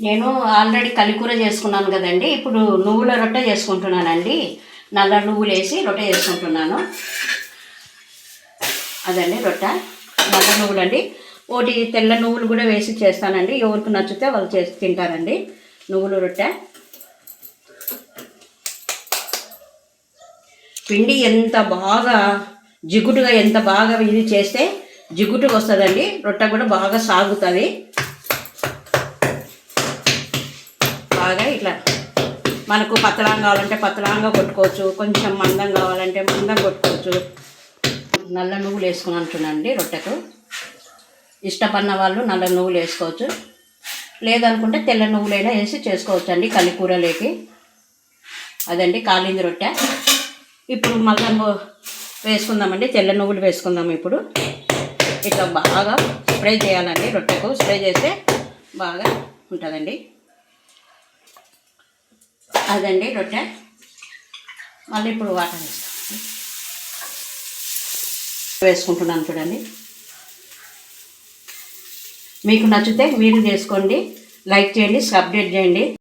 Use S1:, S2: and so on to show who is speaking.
S1: నేను ఆల్రెడీ కలికూర చేసుకున్నాను కదండి. ఇప్పుడు నువ్వుల రొట్టె చేసుకుంటున్నానండి. నల్ల నువ్వులు వేసి రొట్టె చేసుకుంటున్నాను. అదండి రొట్టె. నల్ల నువ్వులు అండి ఒకటి తెల్ల నువ్వులు కూడా వేసి చేస్తానండి. ఎవరికి నచ్చితే వాళ్ళు చేసి తింటారండి. నువ్వుల రొట్టె. పిండి ఎంత బాగా జిగుటుగా ఎంత బాగా ఇది చేస్తే జిగుటుకు వస్తుందండి. రొట్టె కూడా బాగా సాగుతుంది. బాగా ఇట్లా మనకు పతలాంగా కావాలంటే పతలాంగా కొట్టుకోవచ్చు. కొంచెం మందం కావాలంటే మందం కొట్టుకోవచ్చు. నల్ల నువ్వులు వేసుకుని అంటున్నానండి రొట్టెకు. ఇష్టపడిన వాళ్ళు నల్ల నువ్వులు వేసుకోవచ్చు. లేదనుకుంటే తెల్ల నువ్వులైనా వేసి చేసుకోవచ్చు అండి కలికూరలోకి. అదండి కాలింది రొట్టె. ఇప్పుడు మళ్ళీ వేసుకుందామండి. తెల్ల నువ్వులు వేసుకుందాం ఇప్పుడు. ఇట్లా బాగా స్ప్రే చేయాలండి. రొట్టెకు స్ప్రే చేస్తే బాగా ఉంటుందండి. అదండి రొట్టె. మళ్ళీ ఇప్పుడు వాటర్ వేస్తాం. వేసుకుంటున్నాను చూడండి. మీకు నచ్చితే మీరు చేసుకోండి. లైక్ చేయండి సబ్స్క్రైబ్ చేయండి.